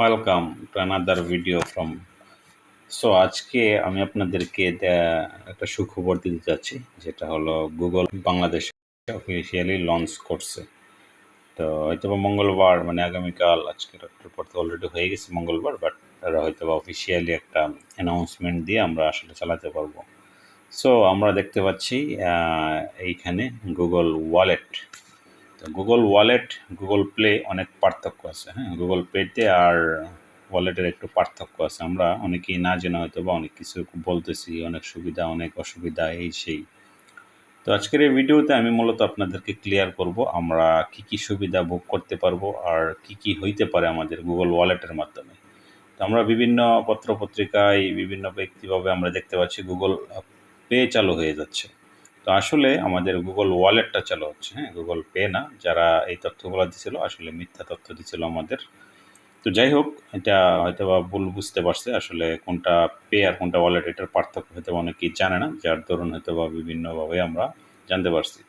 Welcome to another video from so আজকে আমি আপনাদেরকে একটা সুখবর দিতে যাচ্ছি, যেটা হলো গুগল বাংলাদেশ অফিসিয়ালি লঞ্চ করছে। তো হয়তো বা মঙ্গলবার মানে আগামীকাল আজকে পর তো অলরেডি হয়ে গেছে মঙ্গলবার বাট তারা হয়তো বা অফিসিয়ালি একটা অ্যানাউন্সমেন্ট দিয়ে আমরা আসলে চালাতে পারব। সো আমরা দেখতে পাচ্ছি এইখানে গুগল ওয়ালেট তো গুগল ওয়ালেট গুগল প্লে অনেক পার্থক্য আছে হ্যাঁ? গুগল পেতে আর ওয়ালেটের একটু পার্থক্য আছে। আমরা অনেকেই না জেনে হয়তো বা অনেক কিছু বলতেছি, অনেক সুবিধা, অনেক অসুবিধা, এই সেই। তো আজকের এই ভিডিওতে আমি মূলত আপনাদেরকে ক্লিয়ার করব আমরা কি কি সুবিধা ভোগ করতে পারব আর কি কি হইতে পারে আমাদের গুগল ওয়ালেটের মাধ্যমে। তো আমরা বিভিন্ন পত্রপত্রিকায়, বিভিন্ন ব্যক্তিভাবে আমরা দেখতে পাচ্ছি গুগল পে চালু হয়ে যাচ্ছে। তো আসলে আমাদের গুগল ওয়ালেটটা চালু হচ্ছে হ্যাঁ? গুগল পে না, যারা এই তথ্যগুলো দিছিল, আসলে মিথ্যা তথ্য দিছিল আমাদের। তো যাই হোক, এটা হয়তো বা ভুল বুঝতে পারছে, আসলে কোনটা পে আর কোনটা ওয়ালেট এটার পার্থক্য হয়তো অনেকেই জানে না, যার দরুন হয়তো বা বিভিন্নভাবে আমরা জানতে পারছি।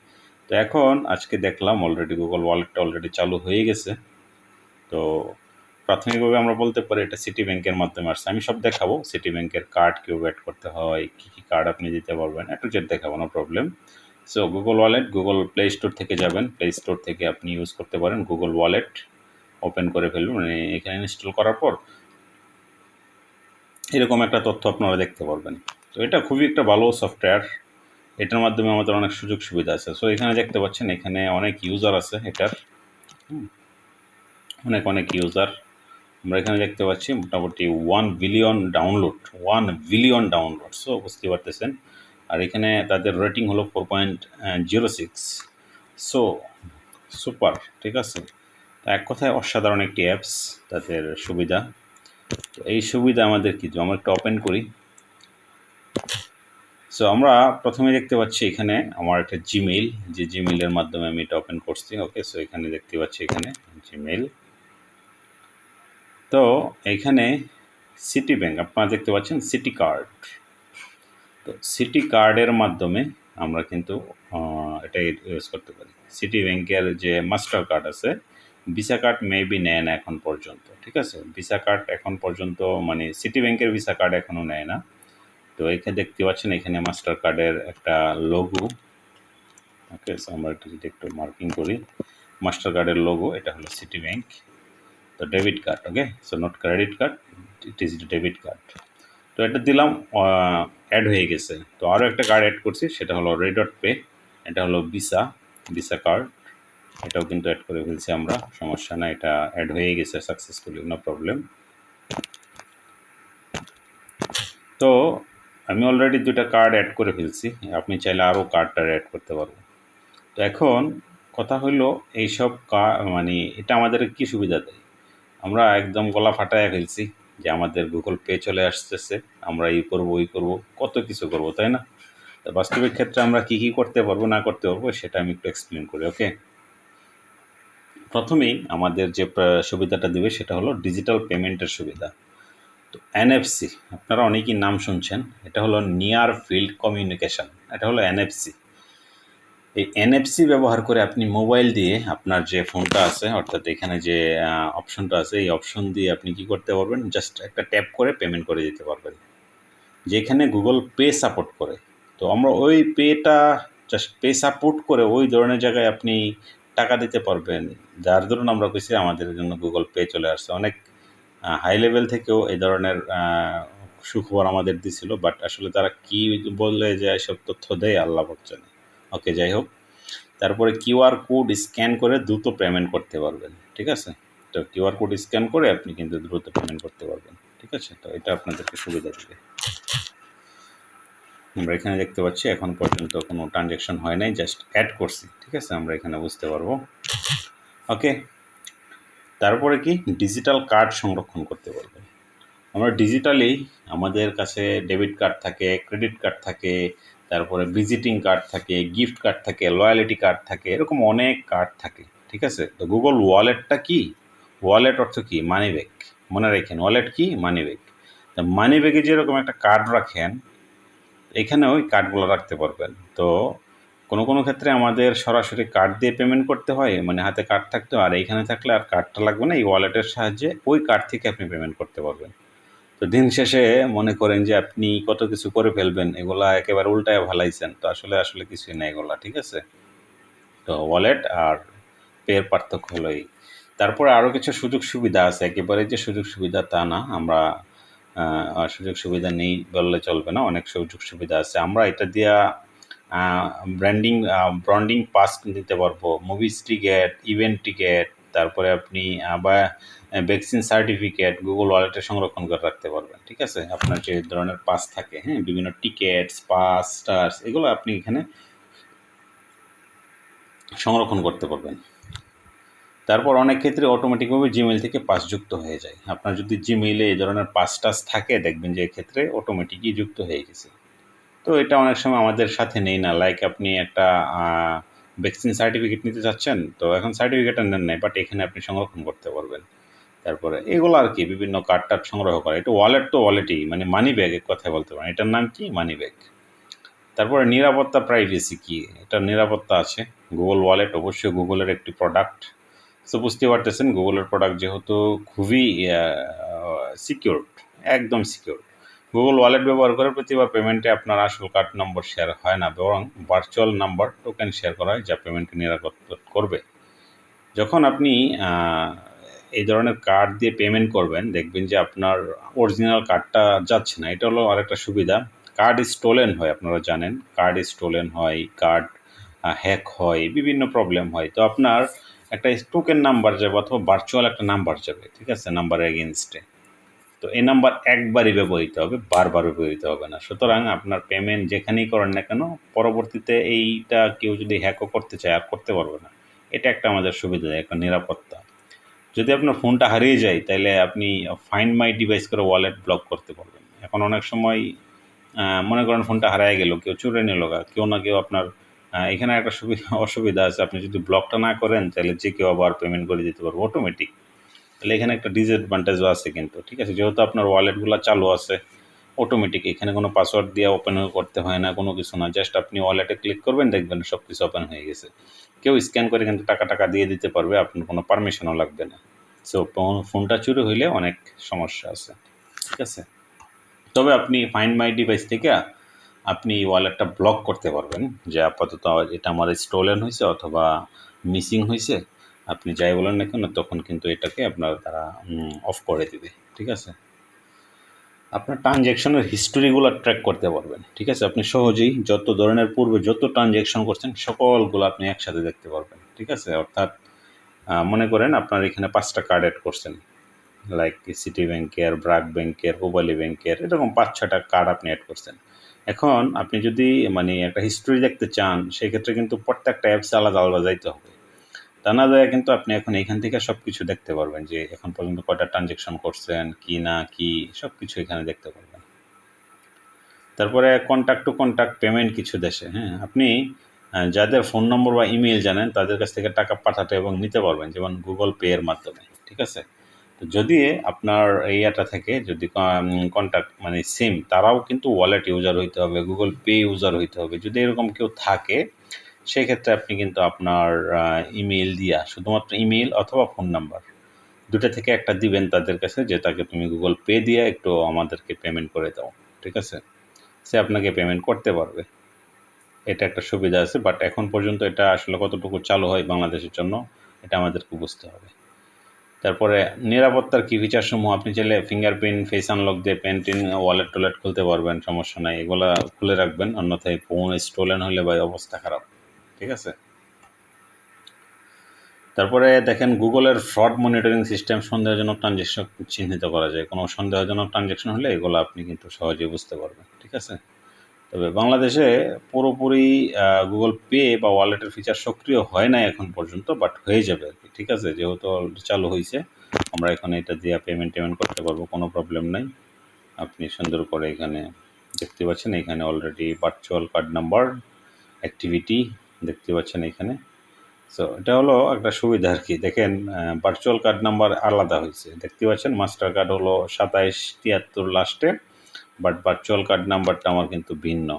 তো এখন আজকে দেখলাম অলরেডি গুগল ওয়ালেটটা অলরেডি চালু হয়ে গেছে। তো প্রাথমিকভাবে আমরা বলতে পারি এটা সিটি ব্যাংকের মাধ্যমে আসছে। আমি সব দেখাবো। সিটি ব্যাংকের কার্ড কেউ অ্যাড করতে হয়, কী কী কার্ড আপনি দিতে পারবেন, একটু জেড দেখাবো no problem so Google Wallet Google Play Store থেকে যাবেন। প্লে স্টোর থেকে আপনি ইউজ করতে পারেন গুগল ওয়ালেট ওপেন করে ফেলুন মানে এখানে ইনস্টল করার পর এরকম একটা তথ্য আপনারা দেখতে পারবেন। তো এটা খুবই একটা ভালো সফটওয়্যার এটার মাধ্যমে আমাদের অনেক সুযোগ সুবিধা আছে। সো এখানে দেখতে পাচ্ছেন, এখানে অনেক ইউজার আছে এটার। অনেক অনেক ইউজার আমরা এখানে দেখতে পাচ্ছি মোটামুটি one billion download one billion download so বুঝতে পারতেছেন। আর এখানে তাদের রেটিং হলো four point zero six so super ঠিক আছে? তো এক কথায় অসাধারণ একটি অ্যাপস তাদের সুবিধা। তো এই সুবিধা আমাদের কি? আমরা একটু ওপেন করি। সো আমরা প্রথমে দেখতে পাচ্ছি এখানে আমার একটা জিমেইল যে জিমেইলের মাধ্যমে আমি এটা ওপেন করছি ওকে সো এখানে দেখতে পাচ্ছি এখানে জিমেইল তো এখানে সিটি ব্যাংক আপনারা দেখতে পাচ্ছেন সিটি কার্ড তো সিটি কার্ডের মাধ্যমে আমরা কিন্তু এটা ইউজ করতে পারি। সিটি ব্যাংকের যে মাস্টার কার্ড আছে ভিসা কার্ড মেবি নেয় না এখন পর্যন্ত, ঠিক আছে? ভিসা কার্ড এখন পর্যন্ত মানে সিটি ব্যাংকের ভিসা কার্ড এখনও নেয় না। তো এখানে দেখতে পাচ্ছেন এখানে মাস্টার কার্ডের একটা লোগো ওকে আমরা একটু যদি একটু মার্কিং করি মাস্টার কার্ডের লোগো এটা হলো সিটি ব্যাংক তো debit card okay so not credit card it is debit card তো এটা দিলাম অ্যাড হয়ে গেছে। তো আরও একটা কার্ড অ্যাড করছি, সেটা হলো রেডট পে এটা হলো ভিসা ভিসা কার্ড এটাও কিন্তু অ্যাড করে ফেলছি আমরা, সমস্যা না এটা অ্যাড হয়ে গেছে সাকসেসফুলি নো প্রবলেম তো আমি অলরেডি দুটা কার্ড অ্যাড করে ফেলছি, আপনি চাইলে আরও কার্ডটা অ্যাড করতে পারব তো এখন কথা হলো, এইসব কা মানে এটা আমাদের কি সুবিধা দেয়? আমরা একদম গলা ফাটায় ফেলছি যে আমাদের গুগল পে চলে আসতেছে, আমরা এই করব, ওই করব, কত কিছু করব, তাই না? বাস্তবিক ক্ষেত্রে আমরা কি কি করতে পারব, না করতে পারব, সেটা আমি একটু এক্সপ্লেন করি ওকে প্রথমেই আমাদের যে সুবিধাটা দিবে সেটা হলো ডিজিটাল পেমেন্টের সুবিধা। তো এনএফসি আপনারা অনেকেই নাম শুনছেন, এটা হলো নিয়ার ফিল্ড কমিউনিকেশন এটা হলো এনএফসি এই এনএফসি ব্যবহার করে আপনি মোবাইল দিয়ে আপনার যে ফোনটা আছে, অর্থাৎ এখানে যে অপশনটা আছে, এই অপশন দিয়ে আপনি কি করতে পারবেন? জাস্ট একটা ট্যাপ করে পেমেন্ট করে দিতে পারবেন। যেখানে গুগল পে সাপোর্ট করে। তো আমরা ওই পেটা জাস্ট পে সাপোর্ট করে ওই ধরনের জায়গায় আপনি টাকা দিতে পারবেন। যার ধরুন আমরা কইছি আমাদের জন্য গুগল পে চলে আসছে। অনেক হাই লেভেল থেকেও এই ধরনের সুখবর আমাদের দিছিল বাট আসলে তারা কি বললে যে এসব তথ্য দেয়, আল্লাহ জানে। ওকে যাই হোক। তারপরে কিউআর কোড স্ক্যান করে দ্রুত পেমেন্ট করতে পারবেন, ঠিক আছে? তো কিউআর কোড স্ক্যান করে আপনি কিন্তু দ্রুত পেমেন্ট করতে পারবেন, ঠিক আছে? তো এটা আপনাদেরকে সুবিধা দেবে। আমরা এখানে দেখতে পাচ্ছি, এখন পর্যন্ত কোনো ট্রানজ্যাকশন হয় নাই জাস্ট অ্যাড করছি, ঠিক আছে? আমরা এখানে বুঝতে পারব। ওকে তারপরে কি? ডিজিটাল কার্ড সংরক্ষণ করতে পারবেন। আমরা ডিজিটালি আমাদের কাছে ডেবিট কার্ড থাকে ক্রেডিট কার্ড থাকে তারপরে ভিজিটিং কার্ড থাকে গিফট কার্ড থাকে লয়ালিটি কার্ড থাকে, এরকম অনেক কার্ড থাকে, ঠিক আছে? তো গুগল ওয়ালেটটা কি? ওয়ালেট অর্থ কি? মানি ব্যাগ মনে রাখেন ওয়ালেট কি? মানি ব্যাগ তা মানি ব্যাগে যেরকম একটা কার্ড রাখেন এখানে ওই কার্ডগুলো রাখতে পারবেন। তো কোনো কোনো ক্ষেত্রে আমাদের সরাসরি কার্ড দিয়ে পেমেন্ট করতে হয় মানে হাতে কার্ড থাকতে হয় আর এইখানে থাকলে আর কার্ডটা লাগবে না, এই ওয়ালেটের সাহায্যে ওই কার্ড থেকে আপনি পেমেন্ট করতে পারবেন। তো দিন শেষে মনে করেন যে আপনি কত কিছু করে ফেলবেন, এগুলা একেবারে উল্টায় ভালাইছেন। তো আসলে আসলে কিছুই না এগুলা, ঠিক আছে? তো ওয়ালেট আর পের পার্থক্য হলো এই। তারপরে আরও কিছু সুযোগ সুবিধা আছে। একেবারে যে সুযোগ সুবিধা তা না। আমরা সুযোগ সুবিধা নেই বললে চলবে না। অনেক সুযোগ সুবিধা আছে। আমরা এটা দিয়া ব্র্যান্ডিং ব্র্যান্ডিং পাস দিতে পারব। মুভিজ টিকেট ইভেন্ট টিকিট তারপরে আপনি আবার ভ্যাকসিন সার্টিফিকেট গুগল ওয়ালেটে সংরক্ষণ করে রাখতে পারবেন, ঠিক আছে? আপনার যে ধরনের পাস থাকে হ্যাঁ? বিভিন্ন টিকিটস পাস স্টার্স এগুলো আপনি এখানে সংরক্ষণ করতে পারবেন। তারপর অনেক ক্ষেত্রে অটোমেটিকভাবে জিমেল থেকে পাস যুক্ত হয়ে যায়। আপনার যদি জিমেইলে এই ধরনের পাস টাস থাকে, দেখবেন যে এক্ষেত্রে অটোমেটিকই যুক্ত হয়ে গেছে। তো এটা অনেক সময় আমাদের সাথে নেই না। লাইক আপনি একটা ভ্যাকসিন সার্টিফিকেট নিতে চাচ্ছেন, তো এখন সার্টিফিকেট নেন নাই বাট এখানে আপনি সংরক্ষণ করতে পারবেন। তারপরে এগুলো আর কি, বিভিন্ন কার্ড টার্ড সংগ্রহ করা। এটা ওয়ালেট তো ওয়ালেটই মানে মানি ব্যাগ এক কথায় বলতে পারেন। এটার নাম কি? মানি ব্যাগ তারপরে নিরাপত্তা প্রাইভেসি কি? এটা নিরাপত্তা আছে। গুগল ওয়ালেট অবশ্যই গুগলের একটি প্রোডাক্ট তো বুঝতে পারতেছেন গুগলের প্রোডাক্ট যেহেতু খুবই সিকিউর একদম সিকিউর গুগল ওয়ালেট ব্যবহার করে প্রতিবার পেমেন্টে আপনার আসল কার্ড নম্বর শেয়ার হয় না, বরং ভার্চুয়াল নাম্বার টোকেন শেয়ার করা হয় যা পেমেন্টকে নিরাপদ করবে। যখন আপনি এই ধরনের কার্ড দিয়ে পেমেন্ট করবেন, দেখবেন যে আপনার অরিজিনাল কার্ডটা যাচ্ছে না। এটা হলো আরেকটা সুবিধা। কার্ড স্টোলেন হয়, আপনারা জানেন। কার্ড স্টোলেন হয় কার্ড হ্যাক হয়, বিভিন্ন প্রবলেম হয়। তো আপনার একটা টোকেন নাম্বার যাবে অথবা ভার্চুয়াল একটা নাম্বার যাবে, ঠিক আছে? নাম্বার এগেনস্টে তো এই নাম্বার একবারই ব্যবহৃত হবে, বারবার ব্যবহৃত হবে না। সুতরাং আপনার পেমেন্ট যেখানেই করেন না কেন, পরবর্তীতে এইটা কেউ যদি হ্যাকও করতে চায়, আর করতে পারবে না। এটা একটা আমাদের সুবিধা দেয় একটা নিরাপত্তা। যদি আপনার ফোনটা হারিয়ে যায় তাহলে আপনি ফাইন্ড মাই ডিভাইস করে ওয়ালেট ব্লক করতে পারবেন। এখন অনেক সময় মনে করেন ফোনটা হারিয়ে গেল, কেউ চুরে নিল কেউ না কেউ আপনার এখানে একটা সুবিধা অসুবিধা আছে। আপনি যদি ব্লকটা না করেন তাহলে যে কেউ আবার পেমেন্ট করে দিতে পারব অটোমেটিক তাহলে এখানে একটা ডিসঅ্যাডভান্টেজও আছে কিন্তু, ঠিক আছে? যেহেতু আপনার ওয়ালেটগুলো চালু আছে অটোমেটিক এখানে কোনো পাসওয়ার্ড দিয়ে ওপেন করতে হয় না, কোনো কিছু না। জাস্ট আপনি ওয়ালেটে ক্লিক করবেন, দেখবেন সব কিছু ওপেন হয়ে গেছে। কেউ স্ক্যান করে কিন্তু টাকা টাকা দিয়ে দিতে পারবে, আপনার কোনো পারমিশনও লাগবে না। সো ফোনটা চুরি হইলে অনেক সমস্যা আছে, ঠিক আছে? তবে আপনি ফাইন্ড মাই ডিভাইস থেকে আপনি ওয়ালেটটা ব্লক করতে পারবেন, যে আপাতত এটা আমার স্টোলেন হয়েছে অথবা মিসিং হয়েছে আপনি যাই বলেন না কেন, তখন কিন্তু এটাকে আপনার তারা অফ করে দিবে, ঠিক আছে? আপনার ট্রানজ্যাকশনের হিস্টোরিগুলো ট্র্যাক করতে পারবেন, ঠিক আছে? আপনি সহজেই যত ধরনের পূর্বে যত ট্রানজ্যাকশন করছেন, সকলগুলো আপনি একসাথে দেখতে পারবেন, ঠিক আছে? অর্থাৎ মনে করেন আপনার এখানে পাঁচটা কার্ড অ্যাড করছেন লাইক সিটি ব্যাংকের ব্রাক ব্যাংকের কোবালি ব্যাংকের এরকম পাঁচ ছটা কার্ড আপনি অ্যাড করছেন। এখন আপনি যদি মানে একটা হিস্টোরি দেখতে চান, সেক্ষেত্রে কিন্তু প্রত্যেকটা অ্যাপসে আলাদা আলাদা যাইতে হবে। তা না যায় কিন্তু আপনি এখন এখান থেকে সব কিছু দেখতে পারবেন যে এখন পর্যন্ত কয়টা ট্রানজেকশন করছেন, কি না, কি সব কিছু এখানে দেখতে পারবেন। তারপরে কন্ট্যাক্ট টু কন্ট্যাক্ট পেমেন্ট কিছু দেশে হ্যাঁ আপনি যাদের ফোন নম্বর বা ইমেল জানেন, তাদের কাছ থেকে টাকা পাঠাতে এবং নিতে পারবেন, যেমন গুগল পে এর মাধ্যমে, ঠিক আছে? তো যদি আপনার এইটা থেকে, যদি কন্ট্যাক্ট মানে সিম তারাও কিন্তু ওয়ালেট ইউজার হইতে হবে গুগল পে ইউজার হইতে হবে। যদি এরকম কেউ থাকে সেক্ষেত্রে আপনি কিন্তু আপনার ইমেল দিয়া শুধুমাত্র ইমেল অথবা ফোন নাম্বার দুটো থেকে একটা দিবেন তাদের কাছে যে তাকে তুমি গুগল পে দিয়ে একটু আমাদেরকে পেমেন্ট করে দাও, ঠিক আছে? সে আপনাকে পেমেন্ট করতে পারবে। এটা একটা সুবিধা আছে বাট এখন পর্যন্ত এটা আসলে কতটুকু চালু হয় বাংলাদেশের জন্য, এটা আমাদেরকে বুঝতে হবে। তারপরে নিরাপত্তার কি ফিচার সমূহ? আপনি চাইলে ফিঙ্গারপ্রিন্ট ফেস আনলক দিয়ে পেন্টিন ওয়ালেট টোলেট খুলতে পারবেন, সমস্যা নাই। এগুলা খুলে রাখবেন, অন্যথায় ফোন স্টোলেন হলে ভাই অবস্থা খারাপ। ঠিক আছে? তারপরে দেখেন গুগলের ফ্রড মনিটরিং সিস্টেম সন্দেহজনক ট্রানজ্যাকশন চিহ্নিত করা যায়। কোনো সন্দেহজনক ট্রানজ্যাকশন হলে এগুলো আপনি কিন্তু সহজেই বুঝতে পারবেন, ঠিক আছে? তবে বাংলাদেশে পুরোপুরি গুগল পে বা ওয়ালেটের ফিচার সক্রিয় হয় না এখন পর্যন্ত বাট হয়ে যাবে আর কি, ঠিক আছে? যেহেতু চালু হয়েছে, আমরা এখন এটা দিয়ে পেমেন্ট টেমেন্ট করতে পারব, কোনো প্রবলেম নাই। আপনি সুন্দর করে এখানে দেখতে পাচ্ছেন, এখানে already virtual card number activity দেখতে পাচ্ছেন এখানে। সো এটা হলো একটা সুবিধা আর কি। দেখেন ভার্চুয়াল কার্ড নাম্বার আলাদা হয়েছে। দেখতে পাচ্ছেন মাস্টার কার্ড হলো সাতাইশ, তিয়াত্তর লাস্টে বাট ভার্চুয়াল কার্ড নাম্বারটা আমার কিন্তু ভিন্ন।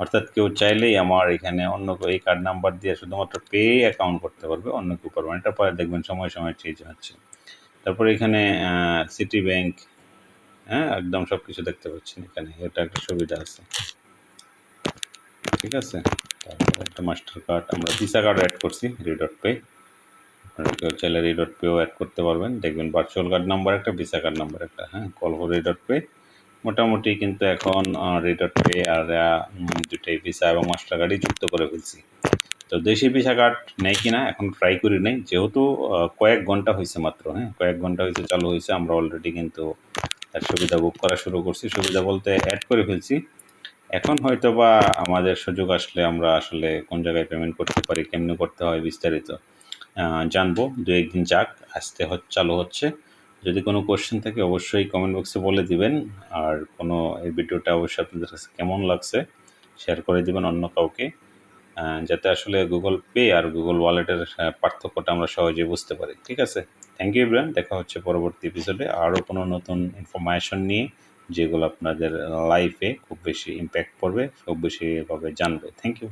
অর্থাৎ কেউ চাইলেই আমার এখানে অন্য এই কার্ড নাম্বার দিয়ে শুধুমাত্র পে অ্যাকাউন্ট করতে পারবে, অন্য কেউ পারবে এটা পরে দেখবেন সময় সময় চেঞ্জ হচ্ছে। তারপরে এখানে সিটি ব্যাংক হ্যাঁ একদম সব কিছু দেখতে পাচ্ছেন এখানে। এটা একটা সুবিধা আছে। ঠিক আছে? তারপরে একটা মাস্টার কার্ড, আমরা ভিসা কার্ড অ্যাড করছি রিডট পে আপনারা কেউ চাইলে রিডট পেও অ্যাড করতে পারবেন। দেখবেন ভার্চুয়াল কার্ড নাম্বার একটা, ভিসা কার্ড নাম্বার একটা হ্যাঁ? কল ফর রিডট পে মোটামুটি কিন্তু এখন রিডট পে আর দুটাই ভিসা এবং মাস্টার কার্ডই যুক্ত করে ফেলছি। তো দেশি ভিসা কার্ড নেই কিনা, এখন ট্রাই করি নাই। যেহেতু কয়েক ঘণ্টা হয়েছে মাত্র হ্যাঁ? কয়েক ঘণ্টা হয়েছে চালু হয়েছে আমরা অলরেডি কিন্তু তার সুবিধা বুক করা শুরু করছি। সুবিধা বলতে অ্যাড করে ফেলছি। এখন হয়তো বা আমাদের সুযোগ আসলে আমরা আসলে কোন জায়গায় পেমেন্ট করতে পারি, কেমনে করতে হয় বিস্তারিত জানব। দু একদিন যাক, আসতে চালু হচ্ছে। যদি কোনো কোশ্চেন থাকে অবশ্যই কমেন্ট বক্সে বলে দিবেন। আর কোনো এই ভিডিওটা অবশ্যই আপনাদের কাছে কেমন লাগছে শেয়ার করে দিবেন অন্য কাউকে যাতে আসলে গুগল পে আর গুগল ওয়ালেটের পার্থক্যটা আমরা সহজেই বুঝতে পারি। ঠিক আছে? থ্যাংক ইউ ইব্রাহিম দেখা হচ্ছে পরবর্তী এপিসোডে আরও কোনো নতুন ইনফরমেশন নিয়ে যেগুলো আপনাদের লাইফে খুব বেশি ইম্প্যাক্ট পড়বে খুব বেশিভাবে জানবে। Thank you